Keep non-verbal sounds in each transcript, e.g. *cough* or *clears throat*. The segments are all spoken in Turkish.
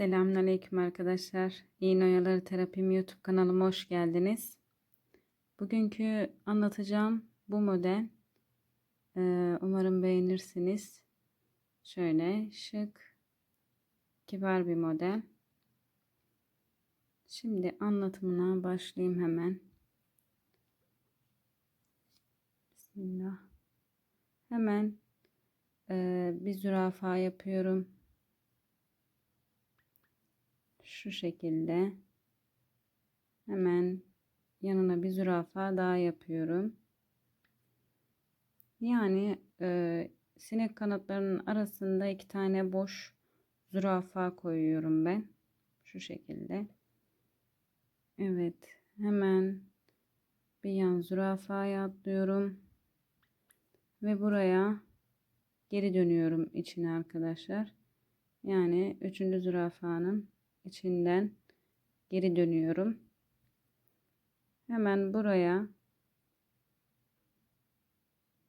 Selamünaleyküm arkadaşlar. İğne Oyaları Terapim YouTube kanalıma hoş geldiniz. Bugünkü anlatacağım bu model. Ee, umarım beğenirsiniz. Şöyle şık, kibar bir model. Şimdi anlatımına başlayayım hemen. Bismillah. Hemen e, bir zürafa yapıyorum şu şekilde hemen yanına bir zürafa daha yapıyorum. Yani e, sinek kanatlarının arasında iki tane boş zürafa koyuyorum ben. Şu şekilde. Evet. Hemen bir yan zürafaya atlıyorum. Ve buraya geri dönüyorum içine arkadaşlar. Yani üçüncü zürafanın içinden geri dönüyorum. Hemen buraya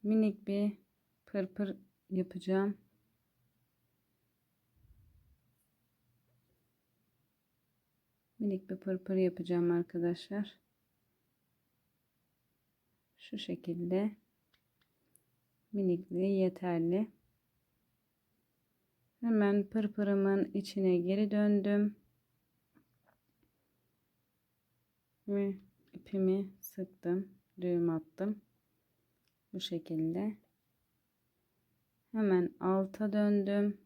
minik bir pırpır yapacağım. Minik bir pırpır yapacağım arkadaşlar. Şu şekilde minikliği yeterli. Hemen pırpırımın içine geri döndüm. Ve ipimi sıktım. Düğüm attım. Bu şekilde. Hemen alta döndüm.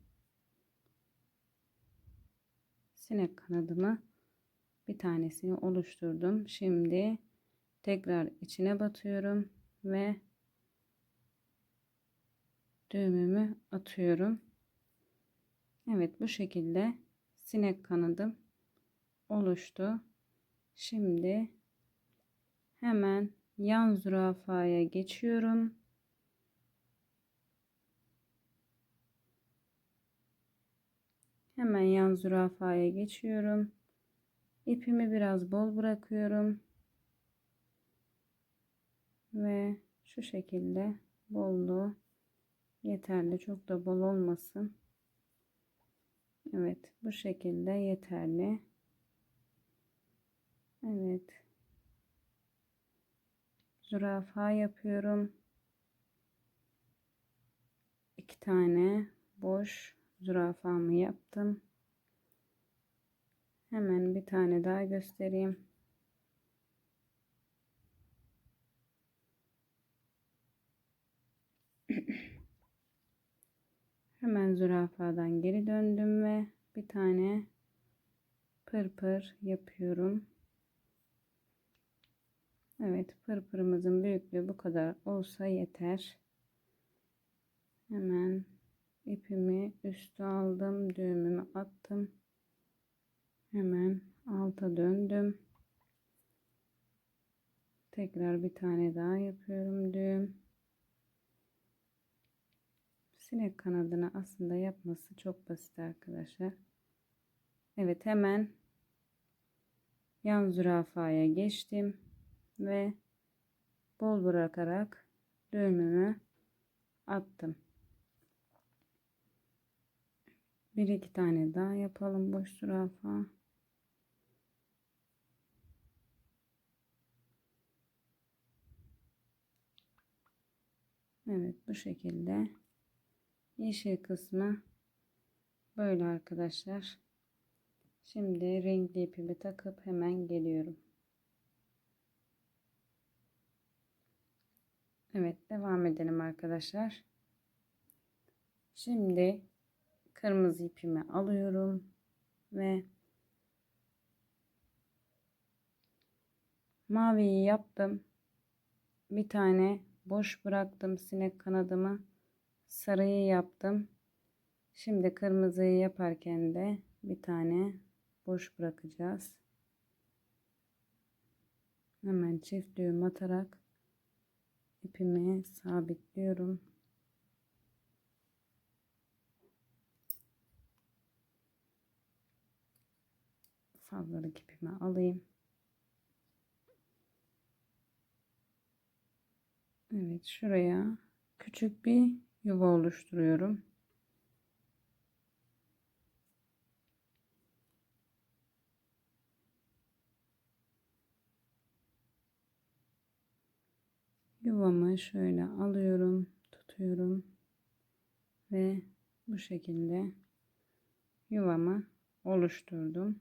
Sinek kanadımı bir tanesini oluşturdum. Şimdi tekrar içine batıyorum ve düğümümü atıyorum. Evet bu şekilde sinek kanadım oluştu. Şimdi hemen yan zürafaya geçiyorum. Hemen yan zürafaya geçiyorum. İpimi biraz bol bırakıyorum. Ve şu şekilde bolluğu yeterli. Çok da bol olmasın. Evet bu şekilde yeterli. Evet. Zürafa yapıyorum. İki tane boş zürafamı yaptım. Hemen bir tane daha göstereyim. *clears throat* Hemen zürafadan geri döndüm ve bir tane pırpır yapıyorum. Evet pırpırımızın büyüklüğü bu kadar olsa yeter. Hemen ipimi üstü aldım. Düğümümü attım. Hemen alta döndüm. Tekrar bir tane daha yapıyorum düğüm. Sinek kanadını aslında yapması çok basit arkadaşlar. Evet hemen yan zürafaya geçtim ve bol bırakarak düğümümü attım. Bir iki tane daha yapalım boş zürafa. Evet bu şekilde yeşil kısmı böyle arkadaşlar. Şimdi renkli ipimi takıp hemen geliyorum. Evet devam edelim arkadaşlar. Şimdi kırmızı ipimi alıyorum ve maviyi yaptım. Bir tane boş bıraktım sinek kanadımı. Sarıyı yaptım. Şimdi kırmızıyı yaparken de bir tane boş bırakacağız. Hemen çift düğüm atarak ipimi sabitliyorum. Fazlalık ipimi alayım. Evet şuraya küçük bir yuva oluşturuyorum. Yuvamı şöyle alıyorum, tutuyorum ve bu şekilde yuvamı oluşturdum.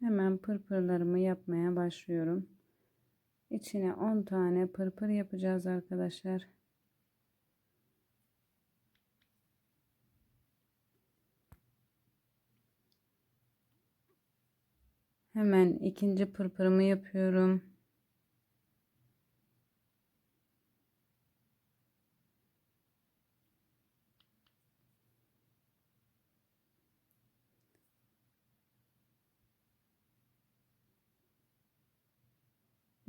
Hemen pırpırlarımı yapmaya başlıyorum. İçine 10 tane pırpır yapacağız arkadaşlar. Hemen ikinci pırpırımı yapıyorum.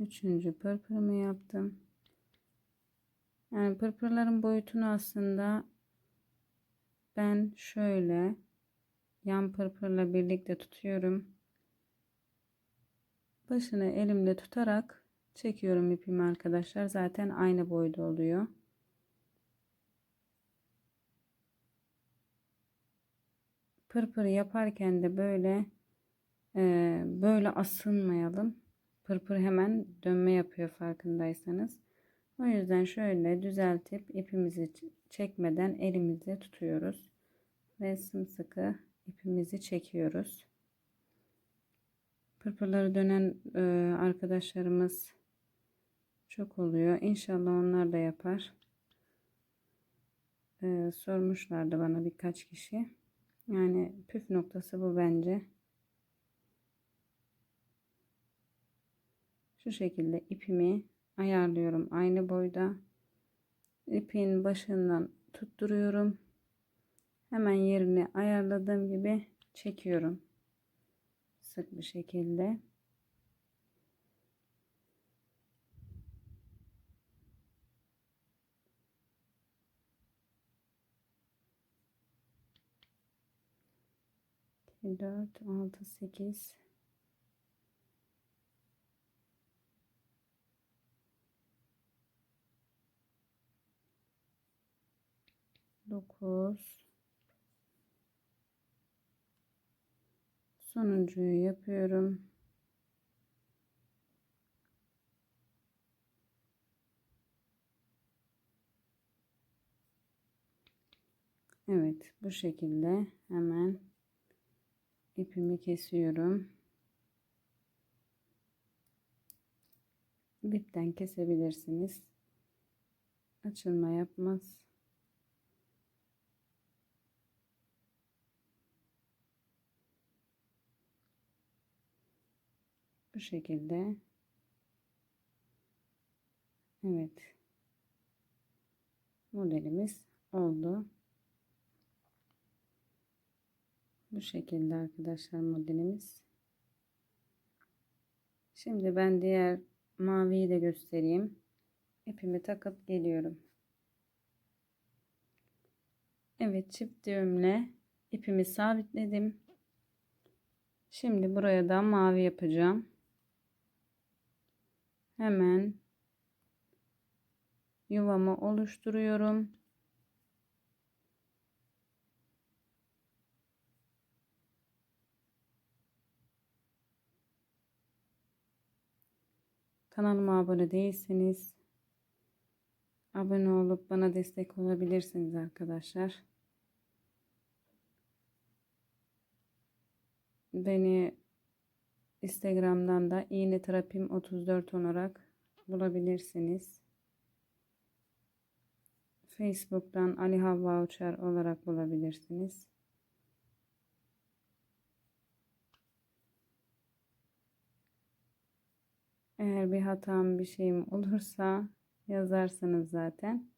Üçüncü pırpırımı yaptım. Yani pırpırların boyutunu aslında ben şöyle yan pırpırla birlikte tutuyorum. Başını elimle tutarak çekiyorum ipimi arkadaşlar. Zaten aynı boyda oluyor. Pırpır yaparken de böyle e, böyle asılmayalım. Pırpır hemen dönme yapıyor farkındaysanız. O yüzden şöyle düzeltip ipimizi çekmeden elimizle tutuyoruz. Ve sımsıkı ipimizi çekiyoruz. Pırpırları dönen e, arkadaşlarımız çok oluyor. İnşallah onlar da yapar. E, sormuşlardı bana birkaç kişi. Yani püf noktası bu bence. Şu şekilde ipimi ayarlıyorum aynı boyda. İpin başından tutturuyorum. Hemen yerini ayarladığım gibi çekiyorum. Sık bir şekilde. Dört, altı, sekiz. 9 sonuncuyu yapıyorum. Evet bu şekilde hemen ipimi kesiyorum. Dipten kesebilirsiniz. Açılma yapmaz. Bu şekilde. Evet. Modelimiz oldu. Bu şekilde arkadaşlar modelimiz. Şimdi ben diğer maviyi de göstereyim. İpimi takıp geliyorum. Evet çift düğümle ipimi sabitledim. Şimdi buraya da mavi yapacağım hemen yuvamı oluşturuyorum. Kanalıma abone değilseniz abone olup bana destek olabilirsiniz arkadaşlar. Beni Instagram'dan da iğne terapim 34 olarak bulabilirsiniz. Facebook'tan Ali Havva Uçar olarak bulabilirsiniz. Eğer bir hatam bir şeyim olursa *laughs* yazarsınız zaten.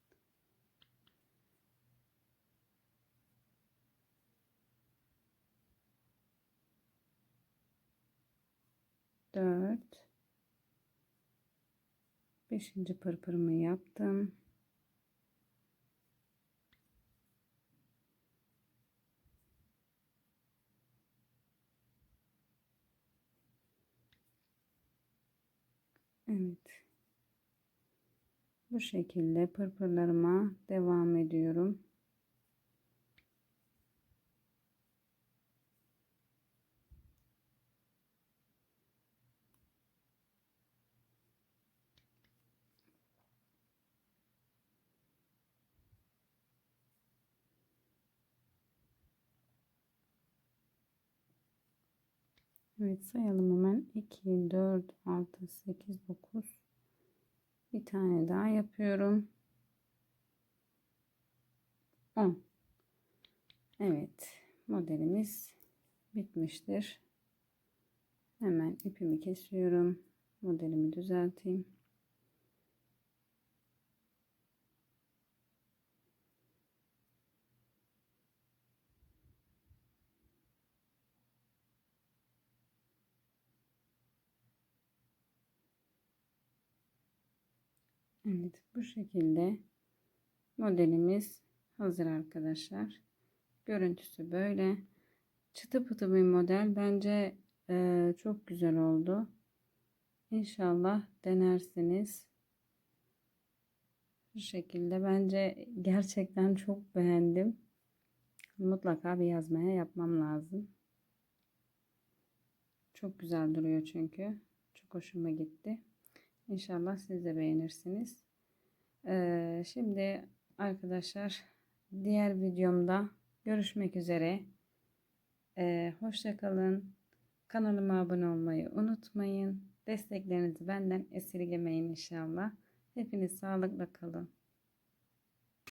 4 5. pırpırımı yaptım. Evet. Bu şekilde pırpırlarıma devam ediyorum. Evet sayalım hemen. 2, 4, 6, 8, 9. Bir tane daha yapıyorum. 10. Evet modelimiz bitmiştir. Hemen ipimi kesiyorum. Modelimi düzelteyim. Evet bu şekilde modelimiz hazır arkadaşlar. Görüntüsü böyle. Çıtı pıtı bir model. Bence e, çok güzel oldu. İnşallah denersiniz. Bu şekilde bence gerçekten çok beğendim. Mutlaka bir yazmaya yapmam lazım. Çok güzel duruyor çünkü. Çok hoşuma gitti. İnşallah siz de beğenirsiniz. Ee, şimdi arkadaşlar diğer videomda görüşmek üzere. Ee, hoşça kalın. Kanalıma abone olmayı unutmayın. Desteklerinizi benden esirgemeyin inşallah. Hepiniz sağlıkla kalın.